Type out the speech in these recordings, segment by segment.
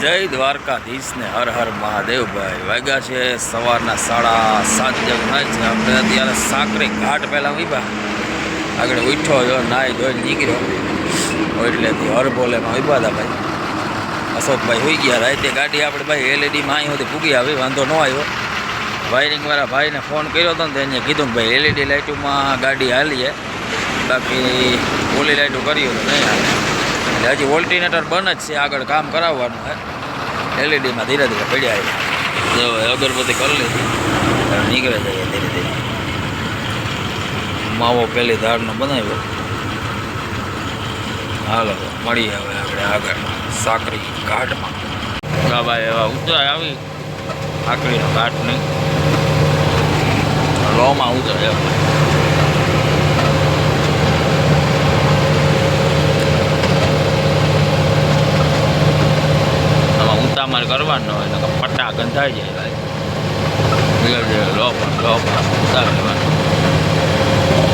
જય દ્વારકાધીશને, હર હર મહાદેવભાઈ. વાગ્યા છે સવારના સાડા સાત જેવું થાય છે. આપણે અત્યારે સાકરી ઘાટ પહેલાં ઊભા આગળ ઉઠ્યો જો નાય ધોઈ નીકળ્યો. એટલેથી હર બોલેમાં ઊભા હતા ભાઈ. અશોકભાઈ હોઈ ગયા. રાતે ગાડી આપણે ભાઈ એલઈડીમાં અહીં હતી પૂગી આવી, વાંધો ન આવ્યો. વાયરિંગવાળા ભાઈને ફોન કર્યો હતો ને એને કીધું ભાઈ એલઈડી લાઇટોમાં ગાડી હાલીએ. બાકી ઓલી લાઇટો કર્યું તો નહીં હાલે. એટલે હજી ઓલ્ટિનેટર બંધ જ છે, આગળ કામ કરાવવાનું છે એલઈડીમાં ધીરે ધીરે પડ્યા જો અગરબત્તી કરી લીધી નીકળે જઈએ ધીરે ધીરે. માવો પહેલી ધારનો બનાવ્યો. હાલો, મળીએ હવે આપણે આગળ સાકરી ઘાટમાં. હા એવા ઉતરાય આવી. સાકરીનો ઘાટ નહીં. લોમાં ઉતરાય એમ ઉતામાર કરવાનો હોય તો પટ્ટા ગંધાઈ જાય ભાઈ. લો પણ લો પણ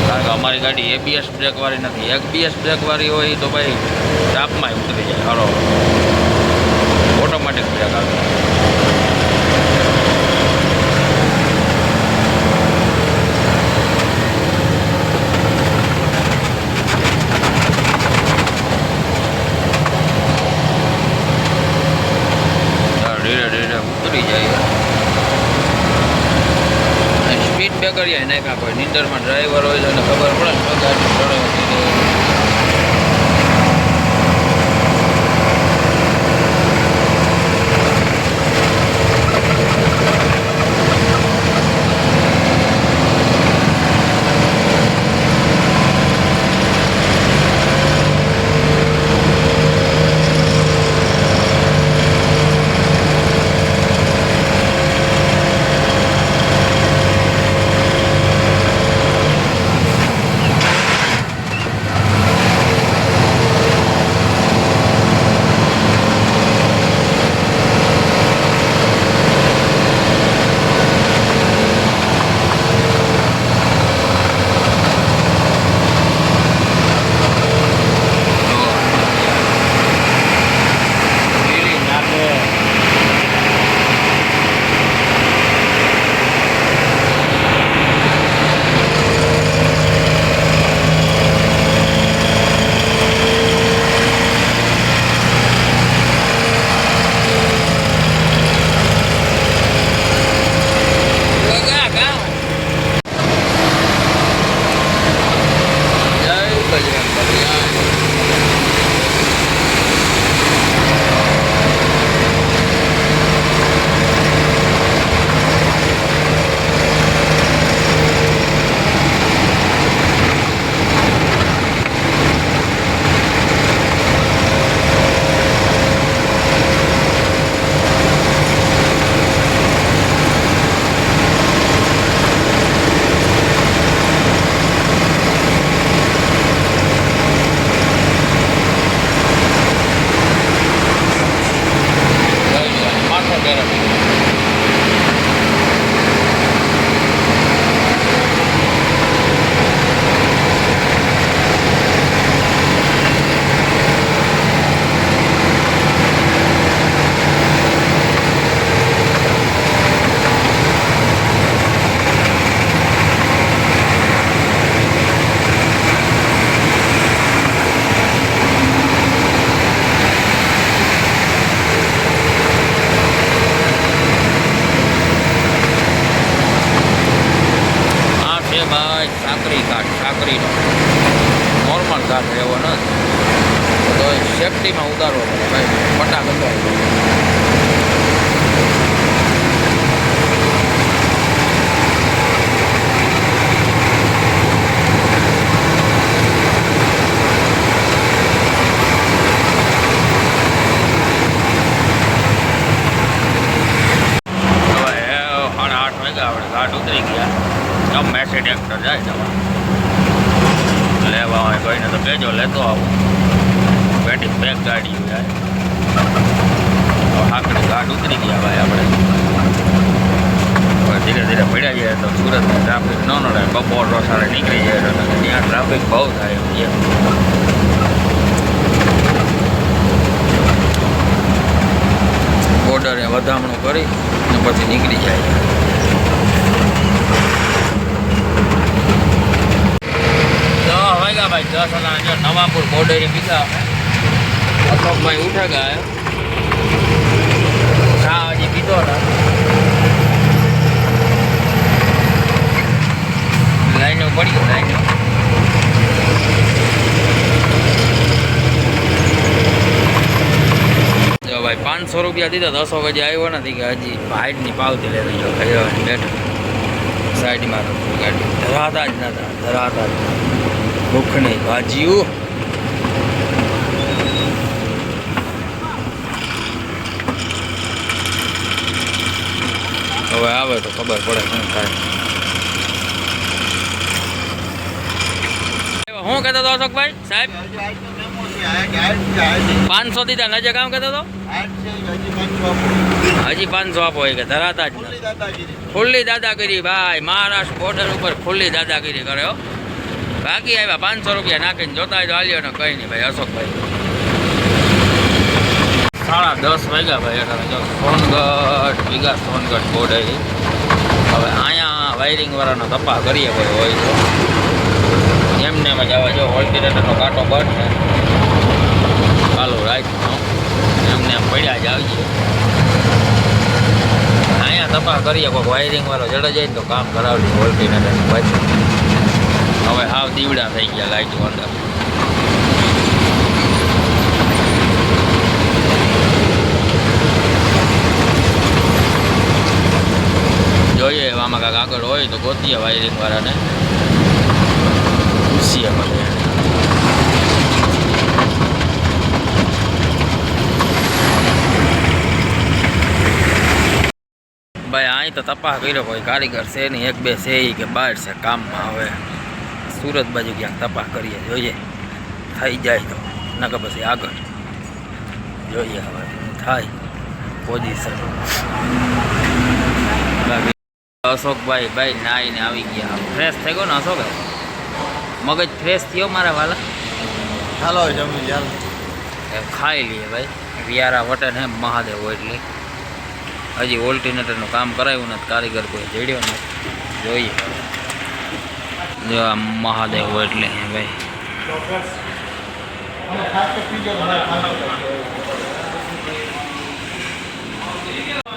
કારણ કે અમારી ગાડી એબીએસ બ્રેકવાળી નથી. એબીએસ બ્રેકવાળી હોય તો ભાઈ તાપમાં ઉતરી જાય. હરો ઓટોમેટિક બ્રેક આવે ધીરે ધીરે ઉતરી જાય યાર નાખ્યા કોઈ નીંદરમાં ડ્રાઈવર હોય તો ખબર પડે તો આવો. બેટી પેક ગાડી જાય આખડી ઘાટ ઉતરી ગયા ભાઈ આપણે. ધીરે ધીરે પડ્યા જાય તો સુરતમાં ટ્રાફિક ન નડે, બપોર રોસાડે નીકળી જાય તો ત્યાં ટ્રાફિક બહુ થાય એમ બોર્ડરે વધામણું કરી અને પછી નીકળી જાય દસ વાગ્યા ભાઈ દસ અને જો નવાપુર બોર્ડરે પીધા અશોકભાઈ ઉઠે ગયા ચા હજી પીધો હતા લાઈનો પડી લાઈનો. જો ભાઈ પાંચસો રૂપિયા દીધા, દસો વાગે આવ્યો નથી કે હજી હાઈટની પાવતી લેતો જો ખાઈ બેઠો સાઈડમાં ગાડી. ધરાતા જ નતા, ધરાતા જ ભૂખની ભાજીઓ. હવે આવે તો ખબર પડે શું થાય. શું કહેતો હતો અશોકભાઈ? સાહેબ? પાંચસો દીધા. નજે કામ કહેતો હતો? હજી પાંચસો આપો એ કે ધરાતા જ ખુલ્લી દાદાગીરી. ભાઈ. મહારાષ્ટ્ર બોર્ડર ઉપર ખુલ્લી દાદાગીરી કરે હો. બાકી આવ્યા પાંચસો રૂપિયા નાખીને જોતા હોય તો આલ્યો ને કઈ નહીં ભાઈ, અશોકભાઈ. સાડા દસ વાગ્યા ભાઈ, એટલે જો સોનગઢ ભીગા સોનગઢ બોર્ડર હવે અહીંયા વાયરિંગ વાળાનો તપા કરીએ ભાઈ હોય તો. એમને એમ જ આવે જો ઓલ્ટિનેટરનો કાંટો બટ ને ચાલુ રાખનો એમને એમ પડ્યા જ આવીએ. અહીંયા તપા કરીએ, કોઈક વાયરિંગ વાળો જડે જાય ને તો કામ કરાવડી ઓલ્ટિનેટર પછી હવે હાવ દીવડા થઈ ગયા લાઈટો અંદર જોઈએ આમાં કાંક આગળ હોય તો ગોતીએ વાયરિંગ વાળાને. પૂછીએ મને. ભાઈ અહીં તો તપાસ કર્યો કોઈ કારીગર છે નહીં, એક બે છે કે બહાર છે કામમાં હવે. સુરત બાજુ ક્યાંક તપાસ કરીએ જોઈએ. થઈ જાય તો. નકર પછી આગળ. જોઈએ હવે થાય. પોઝિશન અશોકભાઈ ભાઈ નાઈને આવી ગયા. ફ્રેશ થઈ ગયો ને અશોક મગજ ફ્રેશ થયો મારા વાલા? ચાલો જમી ચાલો ખાઈ લઈએ ભાઈ. વિયારા વટન હે મહાદેવ એટલે. હજી ઓલ્ટિનેટરનું કામ કરાવ્યું નથી કારીગર કોઈ જડ્યો નથી. જોઈએ. હવે. જો મહાદેવ એટલે ભાઈ.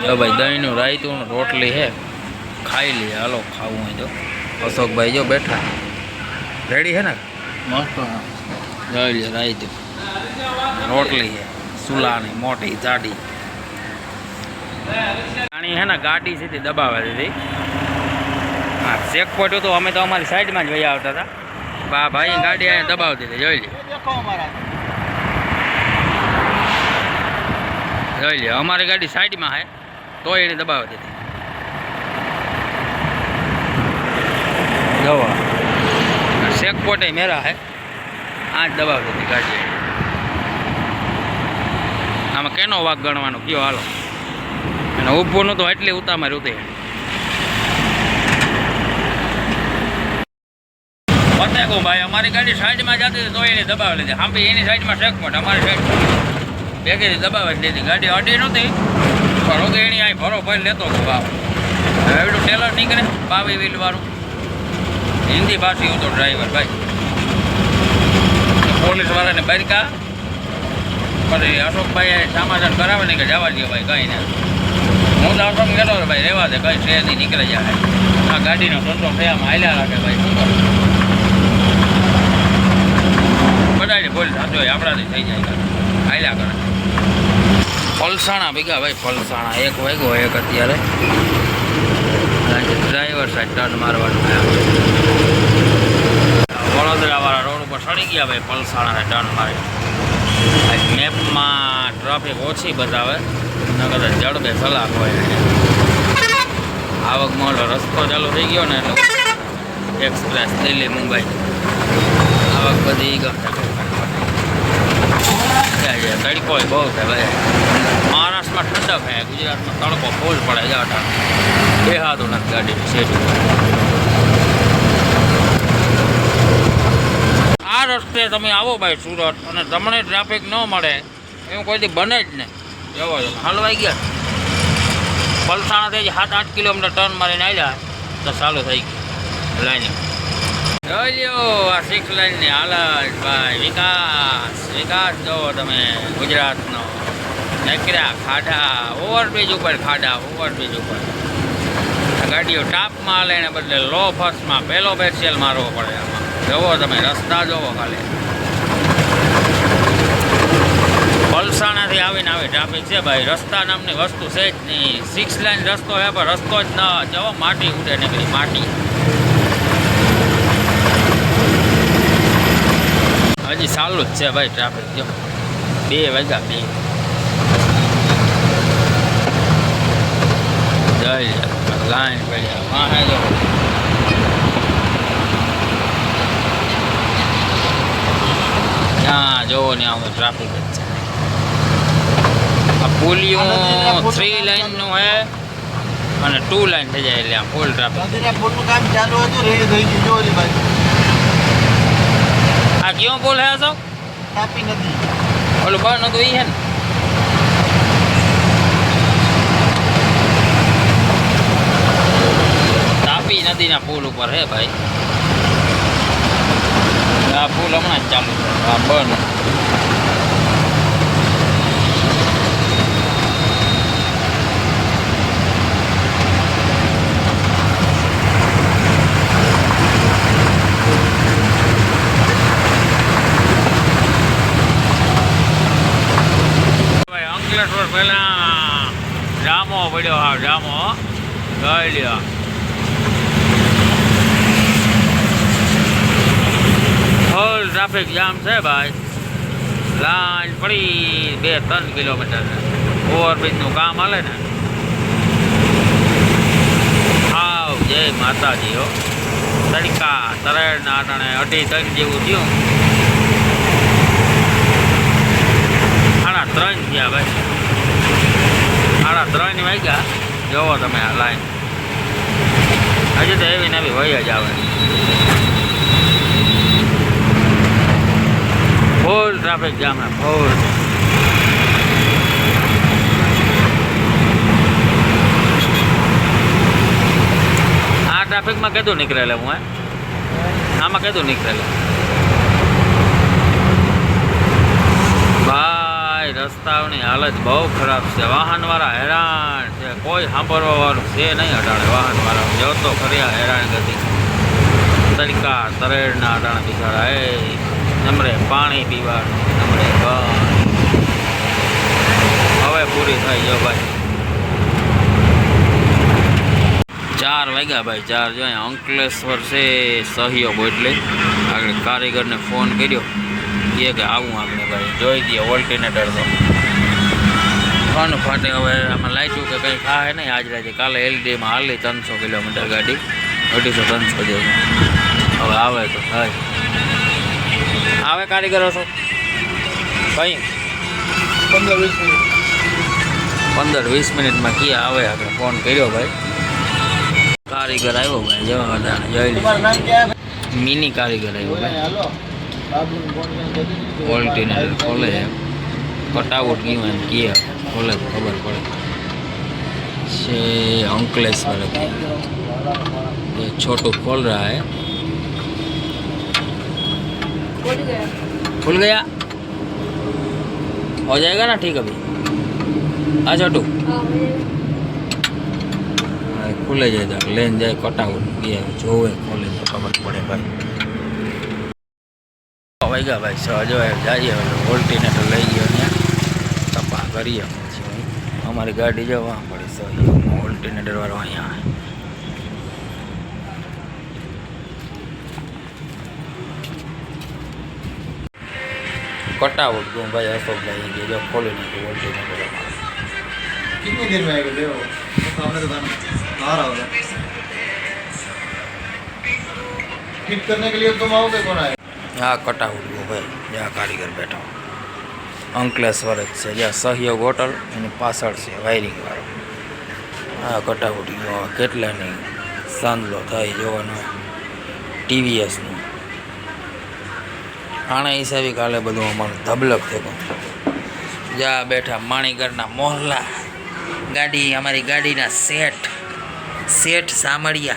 જો ભાઈ દહીંનું રાયતું રોટલી હે ખાઈ લઈએ. હાલો ખાવું હોય તો. અશોકભાઈ જો બેઠા. રેડી હે ને? મસ્ત. જોઈ લે રાયતું. રોટલી હે સુલાની મોટી જાડી. પાણી હે ને ગાડી સીધી દબાવે દીધી. હા ચેકપોઈન્ટ હતું અમે તો અમારી સાઈડમાં જ વહી આવતા હતા. બા ભાઈ ગાડી અહીંયા દબાવતી દીધી જોઈ લે જોઈ લે અમારી ગાડી સાઈડમાં હે તો એને દબાવી દીધી. જવા. ચેક પોઈન્ટ મેરા હે આ જ દબાવી દીધી ગાડી આમાં કેનો વાઘ ગણવાનો કયો હાલો. અને ઊભું નહોતું એટલી ઉતામાં ઉતે કહું ભાઈ. અમારી ગાડી સાઈડમાં જતી હતી, તો એને દબાવી લીધી. હાંભી એની સાઈડમાં ચેક પોઈન્ટ અમારી સાઈડ ભેગી દબાવી જ લીધી. ગાડી અડી નહોતી. પણ હું તો એની અહીં ભરો ભરી લેતો હતો બાપ હવે એટલું ટેલર નીકળે બાવી વીલવાળું. હિન્દી ભાષી હું તો ડ્રાઈવર ભાઈ. પોલીસ વાળાને બરકા. પછી અશોકભાઈ સમાધાન કરાવે ને કે જવા દે ભાઈ, કંઈ ના. હું તો અશોક ગયેલો ભાઈ, રહેવા દે, કંઈ નહીં, નીકળી જાય આ ગાડીનો ધંધો થયામાં હાલ્યા રાખે ભાઈ. શું કરું બધાને બોલ સાચો આપણાથી થઈ જાય. આયલા કરે. પલસાણા ભેગા ભાઈ પલસાણા એક વાગ્યો, એક અત્યારે. ડ્રાઈવર સાહેબ ટર્ન મારવાનું વડોદરાવાળા રોડ ઉપર સડી ગયા ભાઈ, ફલસાણાને ટર્ન મારી. મેપમાં ટ્રાફિક ઓછી બતાવે. નગર જડબે સલાહ હોય. આવક મોટો રસ્તો ચાલુ થઈ ગયો ને એટલે એક્સપ્રેસ દિલ્હી મુંબઈ. આવક બધી ગમે તડકો બહુ છે ભાઈ મહારાષ્ટ્રમાં ઠંડક છે ગુજરાતમાં તડકો ફૂલ પડે છે અઢાર બેહાતું નથી ગાડીની સીટ આ રસ્તે તમે આવો ભાઈ સુરત અને તમને ટ્રાફિક ન મળે. એવું કોઈ દી બને જ નહીં જવો હલવાઈ ગયા પલસાણાથી જ સાત આઠ કિલોમીટર ટર્ન મારીને આવ્યા તો ચાલુ થઈ ગયું લાઈન જોઈ લ્યો આ સિક્સ લાઇનની હાલત ભાઈ, વિકાસ વિકાસ જોવો તમે ગુજરાતનો. નકરા ખાડા, ઓવરબ્રિજ ઉપર ખાડા, ઓવરબ્રિજ ઉપર. ગાડીઓ ટાપમાં હાલે ને બદલે લો ફર્સ્ટમાં, પહેલો પેશિયલ મારવો પડે આમાં. જોવો તમે, રસ્તા જોવો ખાલી. પલસાણાથી આવીને આવી ટ્રાફિક છે, ભાઈ, રસ્તા નામની વસ્તુ છે જ નહીં. સિક્સ લાઈન રસ્તો હે પણ રસ્તો જ ન જવો, માટી ઉડે નીકળી, માટી. હજી ચાલુ જ છે ભાઈ ટ્રાફિક જો. બે વાગ્યા બે. જય લાઈન પડ્યા. વાહે જો જોવો ને આમ ટ્રાફિક જ છે. આ પુલિયું થ્રી લાઈનનું હે અને ટુ લાઈન થઈ જાય એટલે આમ ફૂલ ટ્રાફિક કામ ચાલુ હતું રેડી થઈ ગયું. જો ઓલી બાજુ આ કયો પુલ હે છો તાપી નદી ઓલું બંધ હતું ઈ હે ને? તાપી નદીના પુલ ઉપર હે ભાઈ. આ પુલ હમણાં જ ચાલુ છે આ બંધ ભાઈ વર્ષ પહેલાં જામો પડ્યો હા, જામો ગઈ લ્યો. ફૂલ ટ્રાફિક જામ છે ભાઈ. લાઈન પડી બે, ત્રણ કિલોમીટર ઓવરબ્રિજનું કામ હાલે ને. આવ, જય માતાજી, હો. તડકા તરેડના આટણે અઢી ત્રણ જેવું થયું. સાડા ત્રણ થયા ભાઈ. સાડા ત્રણ વાગ્યા. જોવો તમે આ લાઈન હજી તો એવી નવી હોય જ આવે. ફૂલ ટ્રાફિક જામ ફૂલ આ ટ્રાફિકમાં કીધું નીકળેલા હે આમાં કીધું નીકળેલે? ભાઈ, રસ્તાઓની હાલત બહુ ખરાબ છે. વાહનવાળા હેરાન છે. કોઈ સાંભળવા વાળું છે નહીં અટાણે. વાહનવાળા જો તો ફર્યા હેરાન ગતિ તડકા, તરેડના અટાણે બિચારા. એ, નમરે પાણી પીવાનું, નમરે હવે પૂરી થઈ જો ભાઈ. ચાર વાગ્યા ભાઈ, ચાર જો અંકલેશ્વર છે. સહયોગ એટલે. આગળ કારીગરને ફોન કર્યો. એ કે આવું આપણે ભાઈ. જોઈ દઈએ ઓલ્ટરનેટર તો. ફન ફાટે હવે આમાં લાગ્યું કે કંઈ થાય નહીં. આજ રાતે કાલે એલડીમાં હાલી ત્રણસો કિલોમીટર ગાડી. અઢીસો ત્રણસો જેવું. હવે આવે તો થાય. આવે કારીગરો છો કઈ? પંદર વીસ મિનિટ. પંદર વીસ મિનિટમાં ક્યાં આવે? આપણે ફોન કર્યો ભાઈ. કારીગર આવ્યો ભાઈ જવા જોઈ તમારું મિની કારીગર આવ્યો ભાઈ. હાલો બાબુને ફોન કરીને કહી દીધું. ઓલ્ટરનેટર ખોલે એમ કટાઉટ ગયું એમ કે ખોલે તો ખબર પડે છે अंकलेश्वर की ये छोटू खोल रहा है खुल गया हो जाएगा ना ठीक अभी आ छोटू હા, ખુલે જાય તો લઈને જાય કટાઉટ બે જોવે ખોલે તો ખબર પડે ભાઈ વાગ્યા ભાઈ છ જો જઈએ ઓલ્ટરનેટર લઈ ગયો ત્યાં તપા કરીએ પછી અમારી ગાડી જવા પડે સો ઓલ્ટરનેટર વાળો અહીંયા આવે કટાઉટ ગયું ભાઈ અશોકભાઈ કે જો ખોલી નાખ્યું ઓલ્ટરનેટર कितनी देर में आएगा देखो सामने दुकान आ रहा होगा ठीक करने के लिए तुम आओगे कौन आएगा કટાઉટ ગયું ભાઈ જ્યાં કારીગર બેઠા અંકલેશ્વર જ છે, જ્યાં સહયોગ હોટલ એની પાછળ છે વાયરિંગ વાળો હા કટાઉટ ગયો કેટલાની સાંદલો થાય જોવાનો ટીવીએસનું આણા હિસાબી કાલે બધું અમારું ધબલક થયું. જ્યાં બેઠા માણીગરના મોહલ્લા. ગાડી, અમારી ગાડીના સેટ. સેઠ સામળિયા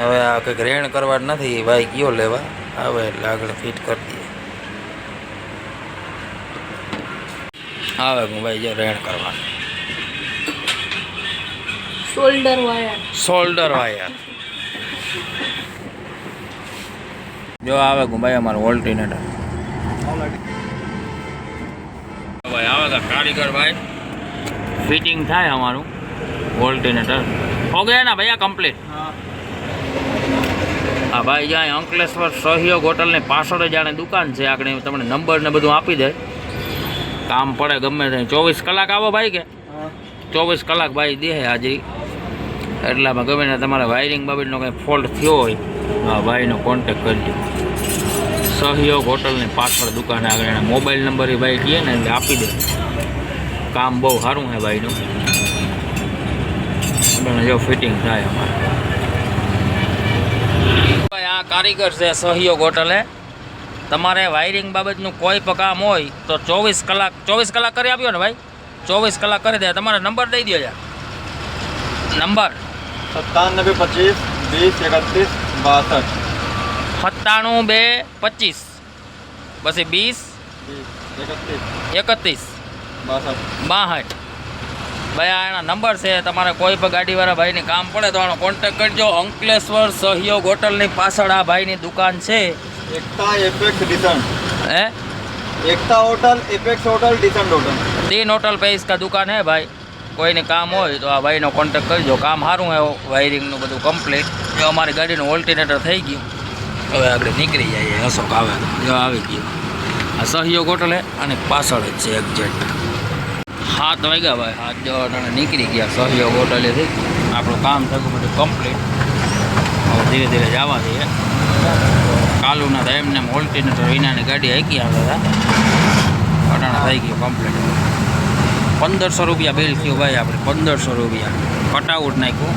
હવે આ કંઈક રેણ કરવા નથી ભાઈ કયો લેવા. આવે એટલે આગળ ફિટ કરી દઈએ. આવે હું ભાઈ જો રેણ કરવા શોલ્ડર વાયર શોલ્ડર વાયર જો આવે હું ભાઈ અમારું ઓલ્ટિનેટર ભાઈ આવે કારીગર ભાઈ. ફિટિંગ થાય અમારું. ઓલ્ટિનેટર હો ગયા ના ભૈયા કમ્પ્લીટ હા ભાઈ જ્યાં અંકલેશ્વર સહયોગ હોટલની પાછળ જાણે દુકાન છે. આગળ તમને નંબર ને બધું આપી દે. કામ પડે ગમે તે. ચોવીસ કલાક આવો ભાઈ કે? ચોવીસ કલાક ભાઈ દે હાજરી. એટલામાં ગમે ને તમારે વાયરિંગ બાબતનો કંઈ ફોલ્ટ થયો હોય હા ભાઈનો કોન્ટેક કરજો સહયોગ હોટલની પાછળ દુકાને આગળ એના મોબાઈલ નંબર એ ભાઈ કહીએ ને એટલે આપી દે. કામ બહુ સારું છે ભાઈનું. જો ફિટિંગ થાય અમારે. આ કારીગર છે સહયોગ હોટલે. તમારે વાયરિંગ બાબતનું કોઈ પણ કામ હોય તો ચોવીસ કલાક ચોવીસ કલાક કરી આપ્યો ને ભાઈ. ચોવીસ કલાક કરી દે. તમારે નંબર દઈ દો યાર. નંબર. સત્તાનબે પચીસ વીસ એકત્રીસ બાસઠ. સત્તાણું બે પચીસ. પછી બીસ એકત્રીસ. એકત્રીસ. બાસઠ. બાસઠ. ભાઈ આ એના નંબર છે. તમારે કોઈ પણ ગાડીવાળા ભાઈની કામ પડે તો આનો કોન્ટેક કરજો. અંકલેશ્વર સહયોગ હોટલની પાછળ આ ભાઈની દુકાન છે. એકતા એપેક્સ ડિસન હે? એકતા હોટલ એપેક્સ હોટલ ડિસન હોટલ. ડીન હોટલ પેસ કા દુકાન હે ભાઈ. કોઈની કામ હોય તો આ ભાઈનો કોન્ટેક કરજો. કામ સારું હે વાયરિંગનું બધું કમ્પ્લીટ એ અમારી ગાડીનું ઓલ્ટિનેટર થઈ ગયું. હવે આપણે નીકળી જઈએ અશોક આવે તો આવી ગયો. આ સહયોગ હોટલ હે અને પાછળ જ છે એક્ઝેક્ટ સાત વાગ્યા ભાઈ, સાત જવા ટાણે નીકળી ગયા. સહયોગ હોટલેથી આપણું કામ થયું બધું કમ્પ્લીટ હવે ધીરે ધીરે જવા દઈએ. કાલુના તો એમને ઓલ્ટરનેટર વિનાની ગાડી હાકી આવતા હતા અટાણા થઈ ગયું કમ્પ્લીટ પંદરસો રૂપિયા બિલ થયું ભાઈ આપણે, પંદરસો રૂપિયા. કટઆઉટ નાખ્યું.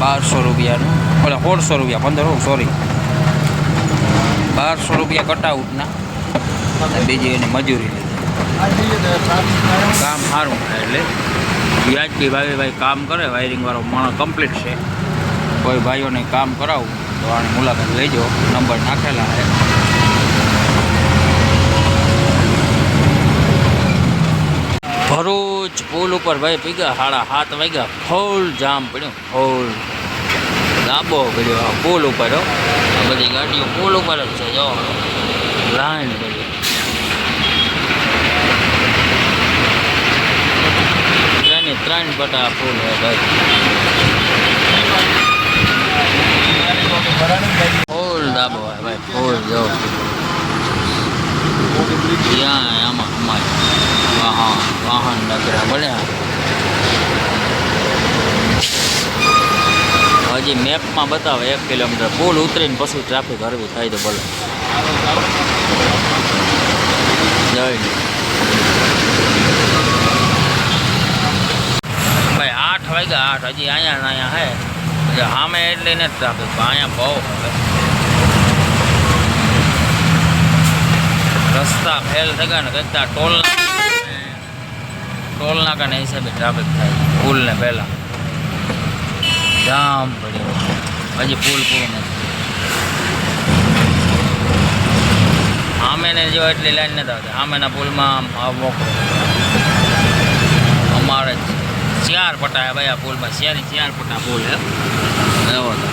બારસો રૂપિયાનું, ઓલા સોળસો રૂપિયા, પંદર સોરી બારસો રૂપિયા કટઆઉટના અને બીજી એની મજૂરી લીધી. કામ સારું એટલે વ્યાજબી ભાવે ભાઈ કામ કરે, વાયરિંગવાળો માણસ કમ્પ્લીટ છે. કોઈ ભાઈઓને કામ કરાવું, તો આની મુલાકાત લેજો. નંબર નાખેલા છે. ભરૂચ પુલ ઉપર ભાઈ પીગા સાડા સાત વાગ્યા, ફૂલ જામ પડ્યો, ફૂલ લાંબો પડ્યો પુલ ઉપર બધી ગાડીઓ પુલ ઉપર જ છે, જો. લાઈન પડી. ત્રણે ત્રણ પટા પુલ હોય ભાઈ ફૂલ દાબો હોય ભાઈ, ફૂલ જો. ત્યાં આમાં અમારે વાહન વાહન નગરા બન્યા હજી મેપમાં બતાવે એક કિલોમીટર. પુલ ઉતરીને પછી ટ્રાફિક હરવી થાય તો ભલે જય ભાઈ આઠ વાગ્યા, આઠ હજી અહીંયા ને અહીંયા હે. હજી સામે એટલે ને ટ્રાફિક અહીંયા બહુ હવે રસ્તા ફેલ થઈ ગયા ને કંઈક ટોલ ટોલ નાકાના હિસાબે ટ્રાફિક થાય. પુલ ને પહેલાં. જામ પડ્યો હજી પુલ પૂરો નથી. આમેને જો એટલી લાઈન નથી આવતી. આમેના પુલમાં આમ આ મોકળો અમારે જ ચાર પટા હે ભાઈ આ પુલમાં. ચારે ચાર પટા પુલ હે તો.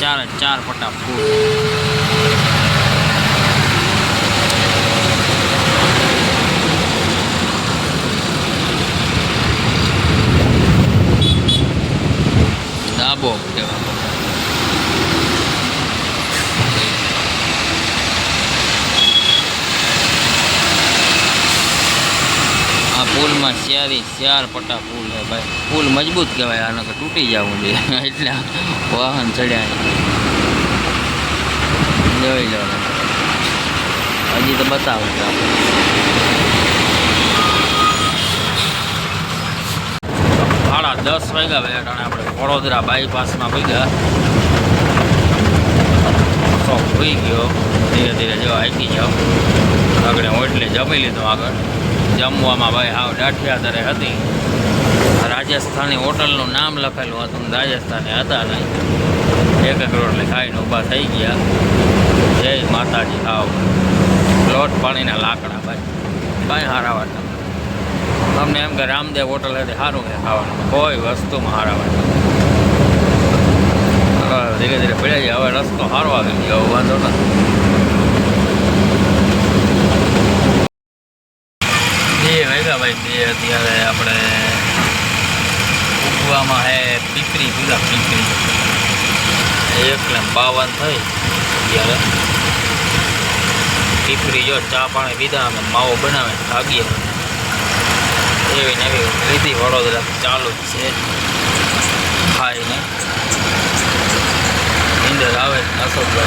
ચાર ચાર પટા પુલ. ડાબો કહેવાય. પુલમાં ચારી ચાર પટ્ટા પુલ છે ભાઈ. પુલ મજબૂત કહેવાય, આને કે તૂટી જવું જોઈએ. એટલે વાહન ચડ્યા જોઈ લો હજી તો બતાવું સાડા દસ વાગ્યા ભાઈ આપણે વડોદરા બાયપાસમાં ભેગા શોખ હોઈ ગયો. ધીરે ધીરે જો આવી જાઓ આગળ હું એટલે જમી લીધો આગળ. જમવામાં ભાઈ હાવ દાઠિયા દરે હતી રાજસ્થાની હોટલનું નામ લખેલું હતું રાજસ્થાની હતા નહીં. એક એક રોટલી ખાઈને ઊભા થઈ ગયા. જય માતાજી હાવ. લોટ પાણીના લાકડા ભાઈ. કાંઈ હારા નથી. અમને એમ કે રામદેવ હોટલ હતી, સારું કે ખાવાનું. કોઈ વસ્તુમાં હારા નથી. ધીરે ધીરે પડ્યા છે હવે રસ્તો સારો આવી ગયો, વાંધો નથી બે વાગ્યા ભાઈ બે અત્યારે આપણે ઉગવામાં હે પીપરી પીલા પીપરી. એકલે બાવન થઈ અત્યારે. પીપરી જો ચા પાણી પીધા અમે માવો બનાવે ભાગીએ એવી ને એવી લીધી વડોદરા ચાલુ જ છે. ખાઈને નીંદર આવે નસો દે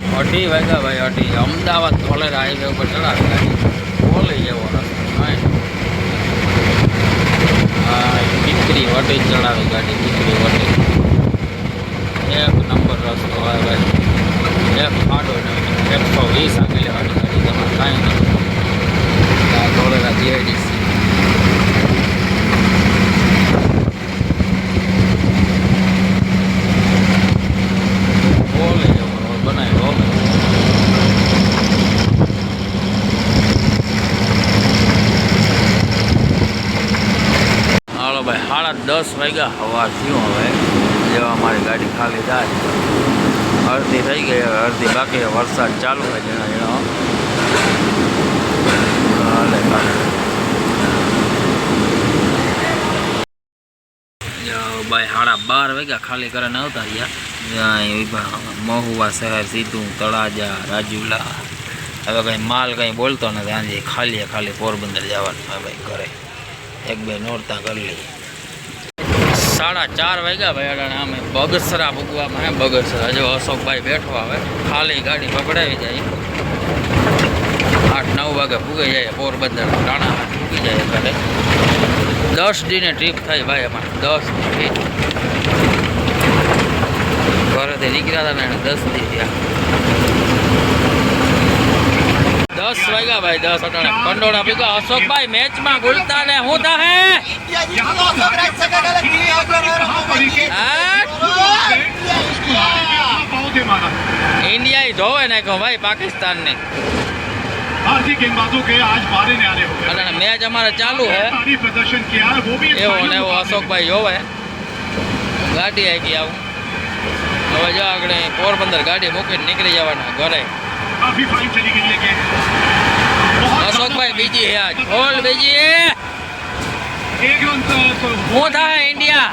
અઢી વાગ્યા ભાઈ, અઢી. અમદાવાદ કોલેજ હાઈવે ઉપર ચડાવી. બોલી જવો હા પીપરી વટી ચડાવી ગાડી, દીકરી વટી એક નંબર રસ્તો હોય ભાઈ. એક નહીં એકસો વીસ આગળ લેવાની ગાડી તમારે કાંઈ નહીં આ કોલેરા જીઆઈડીસી બોલે જેવો બનાવ્યો હાલો ભાઈ સાડા દસ વાગ્યા હવા થયું હવે જેવા અમારી ગાડી ખાલી થાય અડધી થઈ ગઈ હવે અડધી બાકી છે. વરસાદ ચાલુ છે જેના જેના હાલે હાલે. જાઓ ભાઈ સાડા બાર વાગ્યા ખાલી કરીને આવતા રહ્યા ત્યાં એ વિભાગ મહુવા શહેર સીધું તળાજા રાજુલા હવે કંઈ માલ કંઈ બોલતો નથી આજે ખાલી એ ખાલી પોરબંદર જવાનું હોય ભાઈ ઘરે એક બે નોરતા કરી લઈએ સાડા ચાર વાગ્યા ભાઈ અડાણે અમે બગસરા ભૂગવામાં હે, બગસરા. જો અશોકભાઈ બેઠો આવે ખાલી ગાડી પકડાવી જાય. આઠ નવ વાગે ભૂગી જાય, પોરબંદર ટાણા ભૂગી જાય ઘરે દસ દિને ટ્રીપ થઈ ભાઈ અમારે, દસ દી ઘરેથી નીકળ્યા હતા ને એને દસ દી થયા. દસ વાગ્યા ભાઈ, દસ અટાણે. કંડોળા ભીગા, અશોકભાઈ મેચમાં ગુલતા ને હું તા હે ઇન્ડિયા ધોવે નાખ્યો ભાઈ પાકિસ્તાન ને भारतीय गेंदबाजों के आज मारे न्यारे हो गए અટાણે મેચ અમારે ચાલુ હે भारी प्रदर्शन किया है वो भी इस એવો final ને એવો मुकाबले में। અશોકભાઈ જોવે ગાડી આવી આવું હવે જો આગળ પોરબંદર ગાડી મૂકીને નીકળી જવાના ઘરે काफी फाइन चली गई है गेंद बहुत અશોકભાઈ બીજી હે આજ બોલ બીજી एक रन तो- तो હું થાય ઇન્ડિયા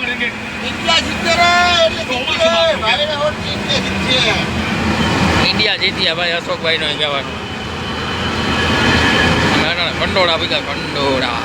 ઈડિયા જીત્યા ભાઈ અશોકભાઈનો કહેવાનું. ના ના ભંડોળા ભેગા ભંડોળા.